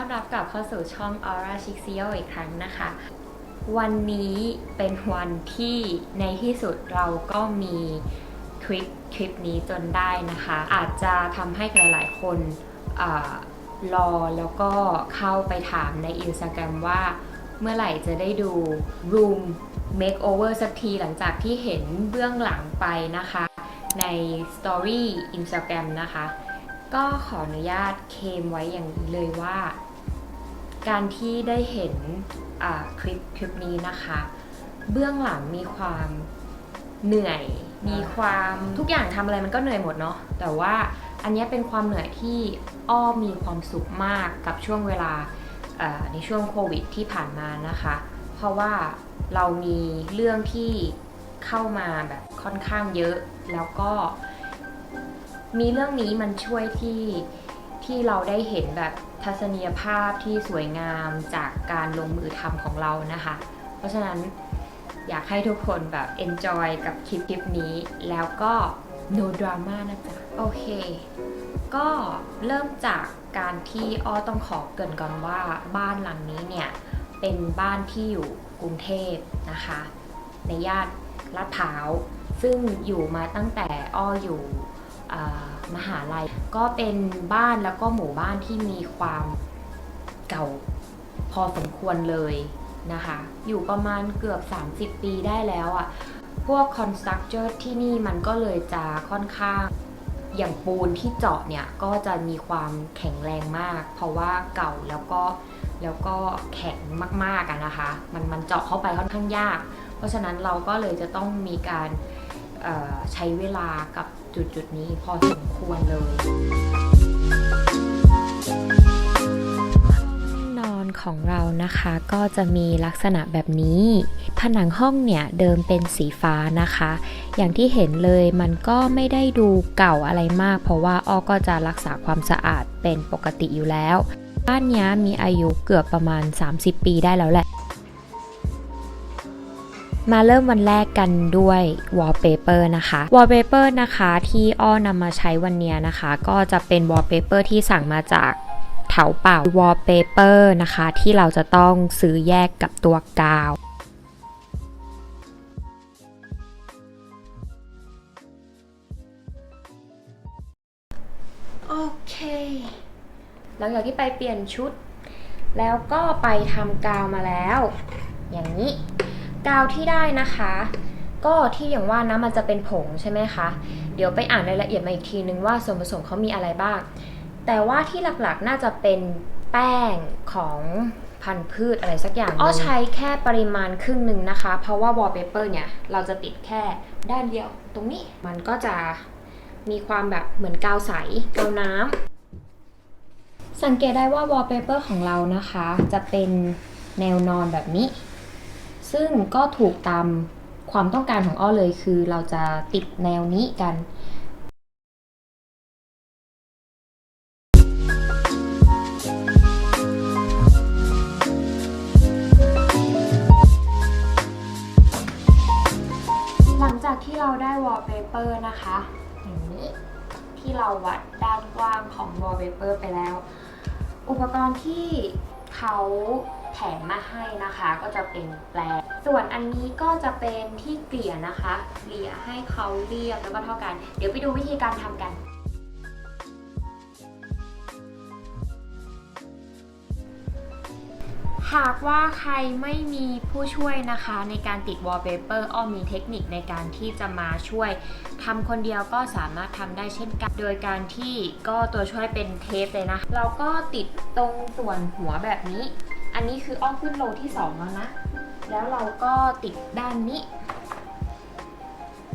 ต้อนรับกลับเข้าสู่ช่อง Aura Chic CEO อีกครั้งนะคะ วันนี้เป็นวันที่ในที่สุดเราก็มีคลิปคลิปนี้จนได้นะคะ อาจจะทำให้หลายๆ คนอรอแล้วก็เข้าไปถามใน Instagram ว่าเมื่อไหร่จะได้ดู Room Makeover สักทีหลังจากที่เห็นเบื้องหลังไปนะคะ ใน Story Instagram นะคะก็ขออนุญาตเคมไว้อย่างนี้เลยว่า การที่ได้เห็นคลิปคลิปนี้นะคะ เบื้องหลังมีความเหนื่อย มีความทุกอย่างทำอะไรมันก็เหนื่อยหมดเนาะแต่ว่าอันนี้เป็นความเหนื่อยที่อ้อมีความสุขมากกับช่วงเวลาในช่วงโควิดที่ผ่านมานะคะ เพราะว่าเรามีเรื่องที่เข้ามาแบบค่อนข้างเยอะ แล้วก็มีเรื่องนี้มันช่วยที่ที่เราได้เห็นแบบ ทัศนียภาพที่สวยงามจากการลงมือทำของเรานะคะ เพราะฉะนั้นอยากให้ทุกคนแบบ enjoy กับคลิปคลิปนี้ แล้วก็ no drama นะจ๊ะ โอเค ก็เริ่มจากการที่อ้อต้องขอเกรินก่อนว่าบ้านหลังนี้เนี่ย เป็นบ้านที่อยู่กรุงเทพนะคะ ในย่านลาดพร้าว ซึ่งอยู่มาตั้งแต่อ้ออยู่ มหาลัย ก็เป็นบ้านแล้วก็หมู่บ้านที่มีความเก่าพอสมควรเลยนะคะ อยู่ประมาณเกือบ 30 ปีได้แล้วอะ่ะ พวกคอนสตรักเจอร์ที่นี่มันก็เลยจะค่อนข้างอย่างปูนที่เจาะเนี่ย ก็จะมีความแข็งแรงมาก เพราะว่าเก่าแล้วก็แล้วก็แข็งมากๆอะนนะคะ มันมันเจาะเข้าไปค่อนข้างยาก เพราะฉะนั้นเราก็เลยจะต้องมีการใช้เวลากับ จุดจุดๆนี้พอสมควรเลยห้องนอนของเรานะคะก็จะมีลักษณะแบบนี้ ผนังห้องเนี่ยเดิมเป็นสีฟ้านะคะ อย่างที่เห็นเลยมันก็ไม่ได้ดูเก่าอะไรมาก เพราะว่าอ้อก็จะรักษาความสะอาดเป็นปกติอยู่แล้ว บ้านนี้มีอายุเกือบประมาณ 30 ปีได้แล้วแหละ มาเริ่มวันแรกกันด้วย wallpaper นะคะ wallpaper นะคะที่อ้อนำมาใช้วันเนี้ยนะคะ ก็จะเป็น wallpaper ที่สั่งมาจากเถาเป่า wallpaper นะคะ ที่เราจะต้องซื้อแยกกับตัวกาวโอเค หลังจากที่ไปเปลี่ยนชุด แล้วก็ไปทำกาวมาแล้ว อย่างนี้ กาวที่ได้นะคะ ก็ที่อย่างว่านะมันจะเป็นผงใช่ไหมคะเดี๋ยวไปอ่านรายละเอียดมาอีกทีนึงว่าส่วนผสมเขามีอะไรบ้าง แต่ว่าที่หลักๆน่าจะเป็นแป้งของพันธุ์พืชอะไรสักอย่างอ้อใช้แค่ปริมาณครึ่งหนึ่งนะคะ เพราะว่า wallpaper เนี่ย เราจะติดแค่ด้านเดียวตรงนี้ มันก็จะมีความแบบเหมือนกาวใสกาวน้ำ สังเกตได้ว่า wallpaper ของเรานะคะ จะเป็นแนวนอนแบบนี้ ซึ่งก็ถูกตามความต้องการของอ้อเลยคือเราจะติดแนวนี้กันหลังจากที่เราได้ wallpaper นะคะอย่างนี้ที่เราวัดด้านกว้างของ wallpaper ไปแล้ว อุปกรณ์ที่เขา แถมมาให้นะคะ ก็จะเป็นแปลงส่วนอันนี้ก็จะเป็นที่เกลี่ยนะคะเกลี่ยให้เขาเรียบแล้วก็เท่ากัน เดี๋ยวไปดูวิธีการทำกันหากว่าใครไม่มีผู้ช่วยนะคะในการติด wallpaper อ้อมีเทคนิคในการที่จะมาช่วยทำคนเดียวก็สามารถทำได้เช่นกัน โดยการที่ก็ตัวช่วยเป็นเทปเลยนะ เราก็ติดตรงส่วนหัวแบบนี้ อันนี้คืออ้อขึ้นโลที่สองแล้วนะ แล้วเราก็ติดด้านนี้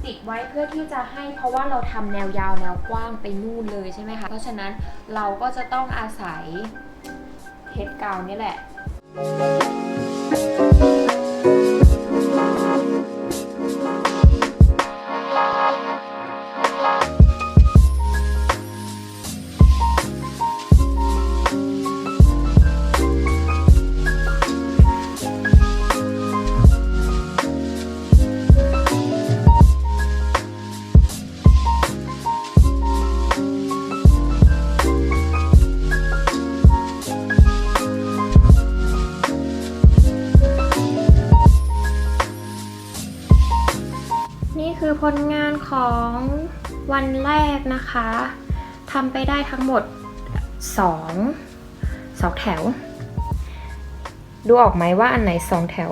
ติดไว้เพื่อที่จะให้เพราะว่าเราทำแนวยาวแนวกว้างไปนู่นเลยใช่ไหมคะ เพราะฉะนั้นเราก็จะต้องอาศัยเทปกาวนี่แหละห ผลงานของวันแรกนะคะทำไปได้ทั้งหมดสองสองแถว ดูออกไหมว่าอันไหนสองแถว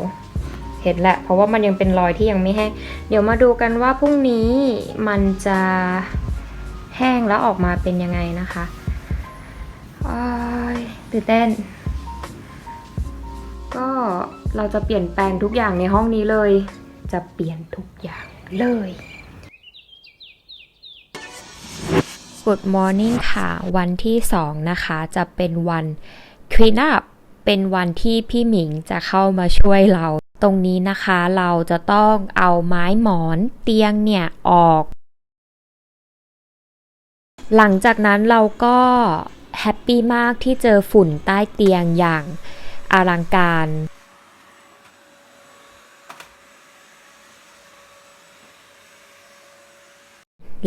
เห็นแหละ เพราะว่ามันยังเป็นรอยที่ยังไม่แห้ง เดี๋ยวมาดูกันว่าพรุ่งนี้มันจะแห้งแล้วออกมาเป็นยังไงนะคะอ้ายตื่นเต้น ก็เราจะเปลี่ยนแปลงทุกอย่างในห้องนี้เลย จะเปลี่ยนทุกอย่าง เลย Good morning ค่ะ วันที่ 2 นะคะ จะเป็นวัน clean up เป็นวันที่พี่หมิงจะเข้ามาช่วยเรา ตรงนี้นะคะเราจะต้องเอาไม้หมอนเตียงเนี่ย ออก หลังจากนั้นเราก็แฮปปี้มากที่เจอฝุ่นใต้เตียงอย่างอลังการ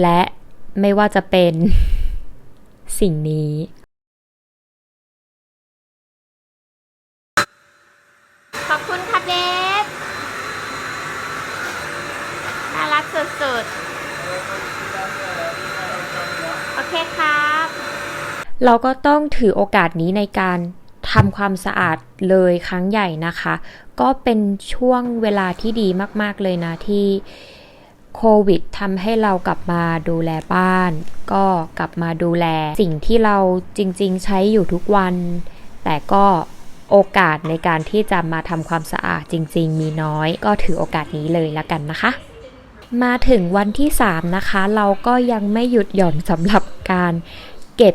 และไม่ว่าจะเป็น สิ่งนี้ ขอบคุณค่ะเบสน่ารักสุดๆ โอเคครับ เราก็ต้องถือโอกาสนี้ในการทำความสะอาดเลยครั้งใหญ่นะคะ ก็เป็นช่วงเวลาที่ดีมาก ๆ เลยนะที่ โควิดทำให้เรากลับมาดูแลบ้าน ก็กลับมาดูแลสิ่งที่เราจริงๆ ใช้อยู่ทุกวัน แต่ก็โอกาสในการที่จะมาทำความสะอาดจริง ๆ มีน้อย ก็ถือโอกาสนี้เลยละกันนะคะ มาถึงวันที่ 3 นะคะ เราก็ยังไม่หยุดหย่อนสำหรับการเก็บ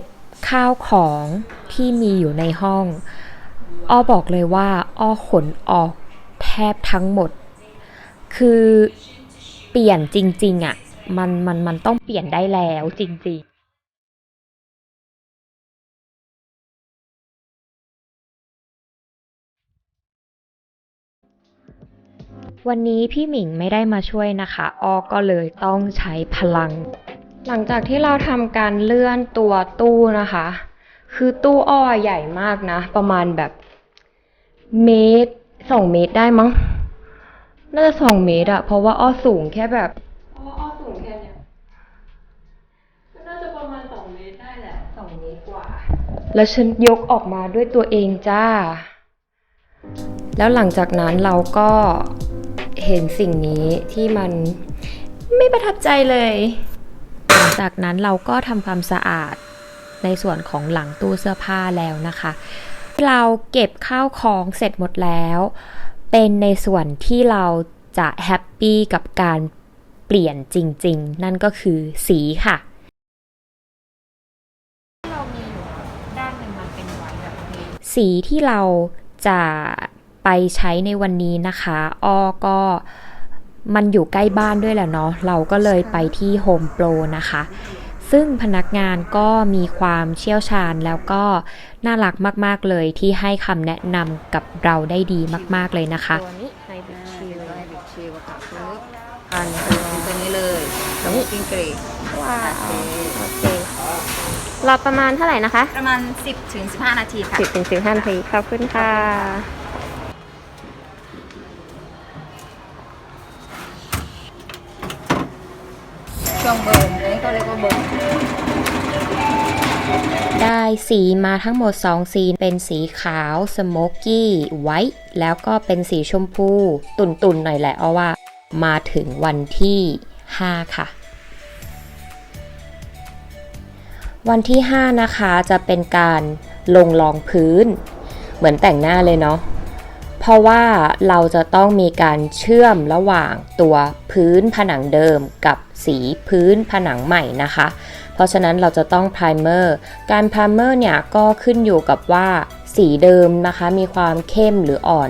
ข้าวของที่มีอยู่ในห้อง อ้อบอกเลยว่า อ้อขนออกแทบทั้งหมด คือ เปลี่ยนจริง ๆอะ มันมันมันต้องเปลี่ยนได้แล้วจริง ๆวันนี้พี่หมิงไม่ได้มาช่วยนะคะอ้อก็เลยต้องใช้พลัง หลังจากที่เราทำการเลื่อนตัวตู้นะคะ คือตู้อ้อใหญ่มากนะ ประมาณแบบเมตรสองเมตรได้มั้ง น่าจะสองเมตรอะเพราะว่าอ้อสูงแค่แบบอ้ออ้อสูงแค่เนี้ยก็น่าจะประมาณสองเมตรได้แหละสองเมตรกว่า แล้วฉันยกออกมาด้วยตัวเองจ้า แล้วหลังจากนั้นเราก็เห็นสิ่งนี้ที่มันไม่ประทับใจเลยหลังจากนั้นเราก็ทำความสะอาดในส่วนของหลังตู้เสื้อผ้าแล้วนะคะ เราเก็บข้าวของเสร็จหมดแล้ว เป็นในส่วนที่เราจะแฮปปี้กับการเปลี่ยนจริง ๆ นั่นก็คือสีค่ะสีที่เราจะไปใช้ในวันนี้นะคะอ้อก็มันอยู่ใกล้บ้านด้วยแหละเนาะเราก็เลยไปที่ Home Pro นะคะ ซึ่งพนักงานก็มีความเชี่ยวชาญแล้วก็น่ารักมาก ๆ เลยที่ให้คำแนะนำกับเราได้ดีมาก ๆ เลยนะคะตัวนี้ไฮบิดชิลไฮบิดชิลค่ะปึ๊บอันตัวนี้เลยสมูทติ้งเกรดว้าวโอเครอประมาณเท่าไหร่นะคะ ประมาณ 10ถึง15 นาทีค่ะสิบถึงสิบห้านาที ขอบคุณค่ะ ช่วงเบิร์นอันนี้ก็เรียกว่าเบิร์น สีมาทั้งหมด 2 สีเป็นสีขาวสโมกกี้ไวท์แล้วก็เป็นสีชมพู ตุ่นๆหน่อยแหละเอาว่า มาถึงวันที่ 5 ค่ะวันที่ 5 นะคะจะเป็นการลงรองพื้น เหมือนแต่งหน้าเลยเนาะ ราะว่าเราจะต้องมีการเชื่อมระหว่างตัวพื้นผนังเดิมกับสีพื้นผนังใหม่นะคะ เพราะฉะนั้นเราจะต้อง primer การ primer เนี่ยก็ขึ้นอยู่กับว่าสีเดิมนะคะมีความเข้มหรืออ่อน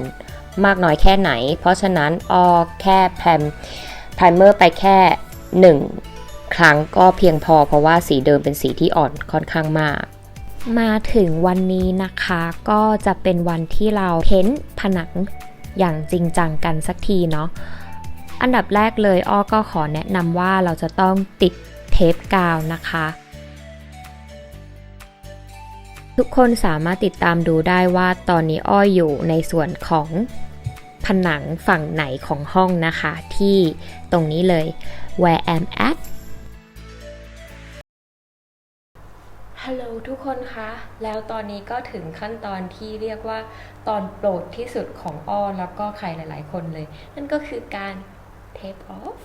มากน้อยแค่ไหน เพราะฉะนั้นออแค่แพม primer ไปแค่ 1 ครั้งก็เพียงพอเพราะว่าสีเดิมเป็นสีที่อ่อนค่อนข้างมาก มาถึงวันนี้นะคะก็จะเป็นวันที่เราเพ้นผนังอย่างจริงจังกันสักทีเนาะอันดับแรกเลยอ้อก็ขอแนะนำว่าเราจะต้องติดเทปกาวนะคะ ทุกคนสามารถติดตามดูได้ว่าตอนนี้อ้ออยู่ในส่วนของผนังฝั่งไหนของห้องนะคะ ที่ตรงนี้เลย where I'm at ฮัลโหลทุกคนคะ แล้วตอนนี้ก็ถึงขั้นตอนที่เรียกว่าตอนโปรดที่สุดของอ้อแล้วก็ใครหลาย ๆ คนเลย นั่นก็คือการเทปออฟ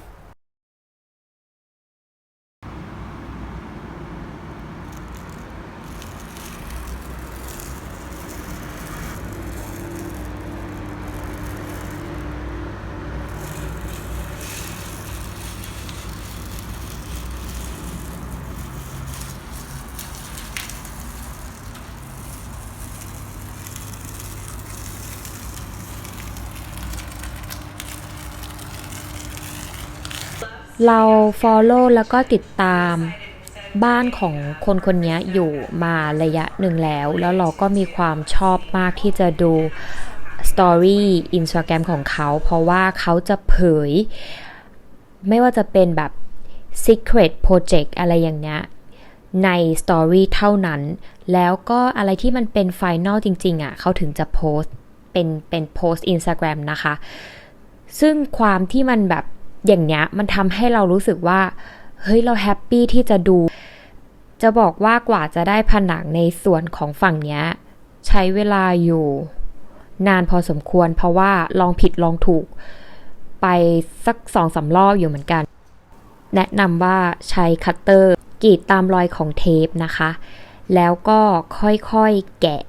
เรา follow แล้วก็ติดตามบ้านของคนคนนี้อยู่มาระยะหนึ่งแล้ว แล้วเราก็มีความชอบมากที่จะดู Story Instagram ของเขา เพราะว่าเขาจะเผย ไม่ว่าจะเป็นแบบ Secret Project อะไรอย่างเนี้ยใน Story เท่านั้น แล้วก็อะไรที่มันเป็น Final จริง ๆอะเขาถึงจะโพสเป็นเป็นโพสต์ Instagram นะคะ ซึ่งความที่มันแบบ อย่างเนี้ยมันทำให้เรารู้สึกว่า เฮ้ยเราแฮปปี้ที่จะดู จะบอกว่ากว่าจะได้ผนังในส่วนของฝั่งเนี้ย ใช้เวลาอยู่ นานพอสมควร เพราะว่าลองผิดลองถูก ไปสักสองสารอบอยู่เหมือนกัน แนะนำว่าใช้คัตเตอร์ กรีดตามรอยของเทปนะคะ แล้วก็ค่อยๆแกะ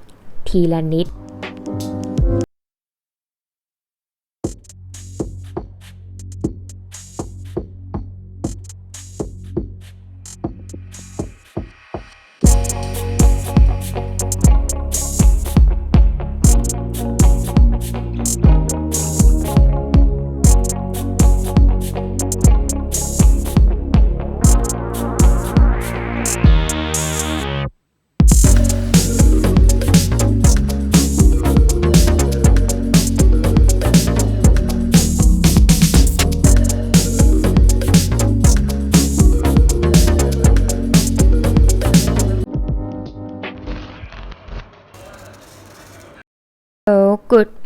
ทีละนิด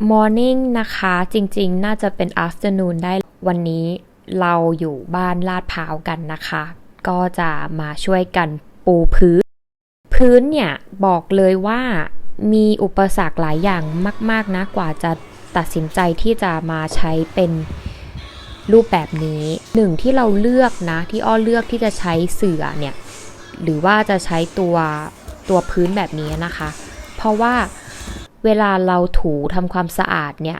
morning นะคะ จริงๆ น่าจะเป็น afternoon ได้วันนี้เราอยู่บ้านลาดพร้าวกันนะคะ ก็จะมาช่วยกันปูพื้น พื้นเนี่ย บอกเลยว่ามีอุปสรรคหลายอย่างมาก ๆ นะกว่าจะตัดสินใจที่จะมาใช้เป็นรูปแบบนี้หนึ่งที่เราเลือกนะ ที่อ้อเลือกที่จะใช้เสื่อเนี่ย หรือว่าจะใช้ตัวตัวพื้นแบบนี้นะคะ เพราะว่า เวลาเราถูทำความสะอาดเนี่ย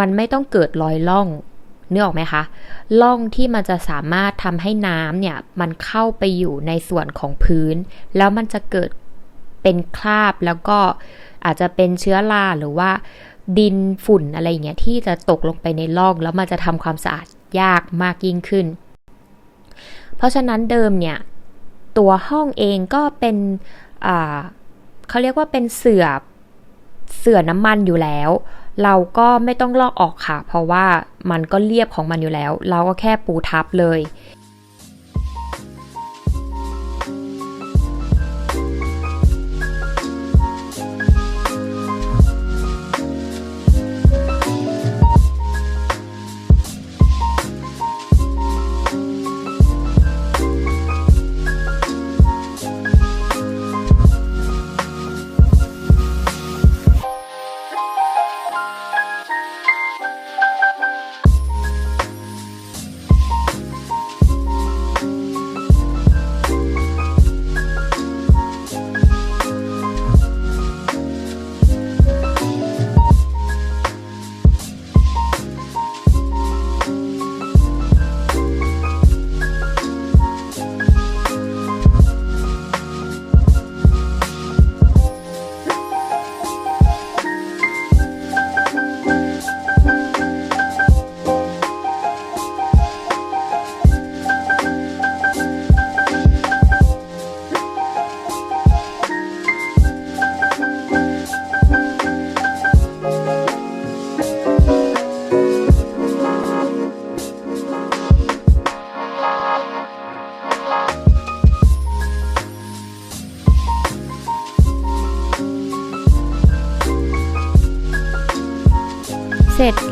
มันไม่ต้องเกิดรอยล่องเนื้อออกไหมคะล่องที่มันจะสามารถทำให้น้ำเนี่ย มันเข้าไปอยู่ในส่วนของพื้น แล้วมันจะเกิดเป็นคราบแล้วก็อาจจะเป็นเชื้อราหรือว่าดินฝุ่นอะไรอย่างเงี้ยที่จะตกลงไปในล่อง แล้วมันจะทำความสะอาดยากมากยิ่งขึ้น เพราะฉะนั้นเดิมเนี่ย ตัวห้องเองก็เป็นเขาเรียกว่าเป็นเสือ เสื่อน้ำมันอยู่แล้ว เราก็ไม่ต้องลอกออกค่ะ เพราะว่ามันก็เรียบของมันอยู่แล้ว เราก็แค่ปูทับเลย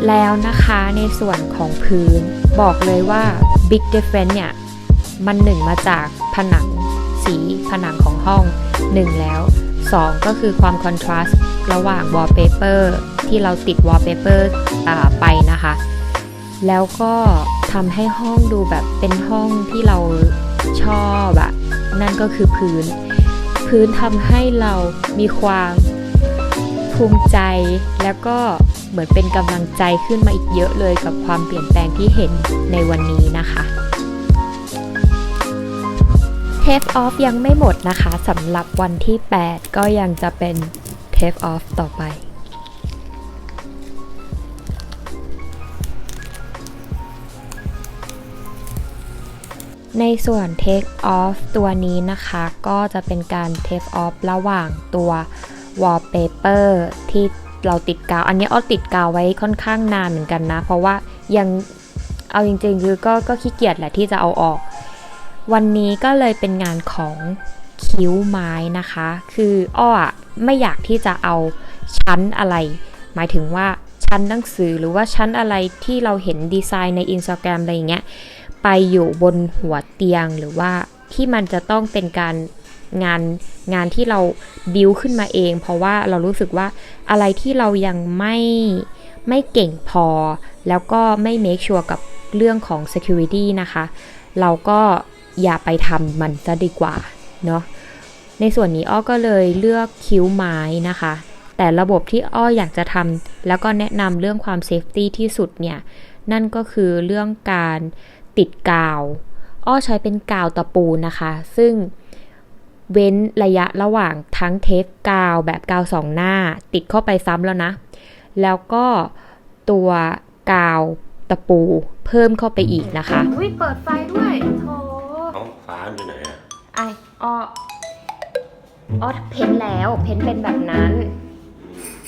แล้วนะคะในส่วนของพื้นบอกเลยว่า Big Difference เนี่ย มันหนึ่งมาจากผนังสีผนังของห้องหนึ่งแล้ว 2 ก็คือความคอนทราสต์ระหว่าง wallpaper ที่เราติด wallpaper อ่าไปนะคะ แล้วก็ทำให้ห้องดูแบบเป็นห้องที่เราชอบอะนั่นก็คือพื้น พื้นทำให้เรามีความภูมิใจแล้วก็ เหมือนเป็นกำลังใจขึ้นมาอีกเยอะเลยกับความเปลี่ยนแปลงที่เห็นในวันนี้นะคะเทปออฟยังไม่หมดนะคะสำหรับวันที่ 8 ก็ยังจะเป็นเทปออฟต่อไปในส่วน Take Off ตัวนี้นะคะ ก็จะเป็นการ Take Off ระหว่างตัว Wallpaper ที่ เราติดกาว อันนี้อ้อติดกาวไว้ค่อนข้างนานเหมือนกันนะ เพราะว่ายังเอาจริงๆคือก็ก็ขี้เกียจแหละที่จะเอาออก วันนี้ก็เลยเป็นงานของคิ้วไม้นะคะ คืออ้อไม่อยากที่จะเอาชั้นอะไร หมายถึงว่าชั้นหนังสือหรือว่าชั้นอะไรที่เราเห็นดีไซน์ใน Instagram อะไรอย่างเงี้ยไปอยู่บนหัวเตียงหรือว่าที่มันจะต้องเป็นการ งานงานที่เราบิวขึ้นมาเอง เพราะว่าเรารู้สึกว่าอะไรที่เรายังไม่ไม่เก่งพอ แล้วก็ไม่ make sure กับเรื่องของ security นะคะ เราก็อย่าไปทำมันซะดีกว่าเนาะในส่วนนี้อ้อก็เลยเลือกคิ้วไม้นะคะ แต่ระบบที่อ้ออยากจะทำแล้วก็แนะนำเรื่องความเซฟตี้ที่สุดเนี่ย นั่นก็คือเรื่องการติดกาว อ้อใช้เป็นกาวตะปูนะคะ ซึ่ง เว้นระยะระหว่างทั้งเทปกาวแบบกาวสองหน้า ติดเข้าไปซ้ำแล้วนะ แล้วก็ตัวกาวตะปูเพิ่มเข้าไปอีกนะคะอุ้ยเปิดไฟด้วยโถเอ้าฟ้ามันอยู่ไหนอะไออ้ออ้อเพ้นแล้ว เพ้นเป็นแบบนั้น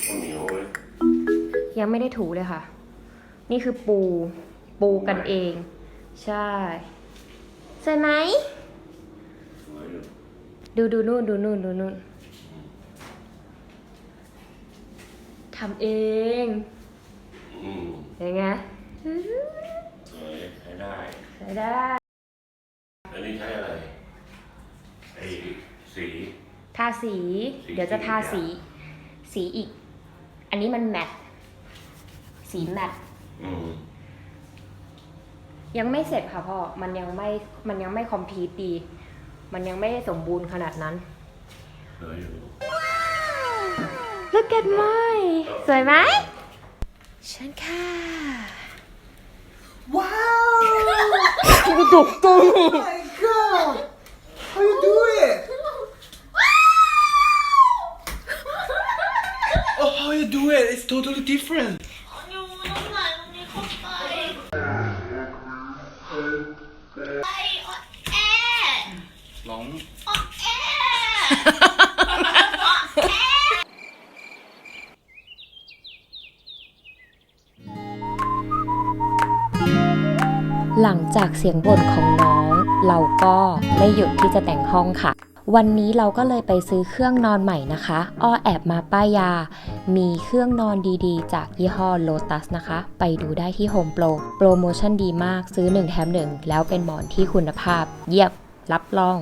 อืมเหนียวเว้ยยังไม่ได้ถูเลยค่ะ นี่คือปู ปูกันเอง ใช่ สวยไหมสวยอยู่ ดูดูนู่นดูนู่นดูนู่นทำเองอืมยังไงสวยใช้ได้ ใช้ได้ อันนี้ใช้อะไรไอ้สี ทาสี สี เดี๋ยวจะทาสี สีสีอีก อันนี้มันแมทสีแมทอืมยังไม่เสร็จค่ะพ่อ มันยังไม่ มันยังไม่คอมพลีทดี มันยังไม่สมบูรณ์ขนาดนั้นสวยอยู่ Look at my สวยไหมฉันค่ะ Wow! oh my god! How you do it? Oh, how you do it? It's totally different. จากเสียงบ่นของน้อง เราก็ไม่หยุดที่จะแต่งห้องค่ะ วันนี้เราก็เลยไปซื้อเครื่องนอนใหม่นะคะ อ้อแอบมาป้ายยา มีเครื่องนอนดีๆ จากยี่ห้อ Lotus นะคะ ไปดูได้ที่ Home Pro โปรโมชั่นดีมากซื้อ 1 แถม 1 แล้วเป็นหมอนที่คุณภาพ เยี่ยมรับรอง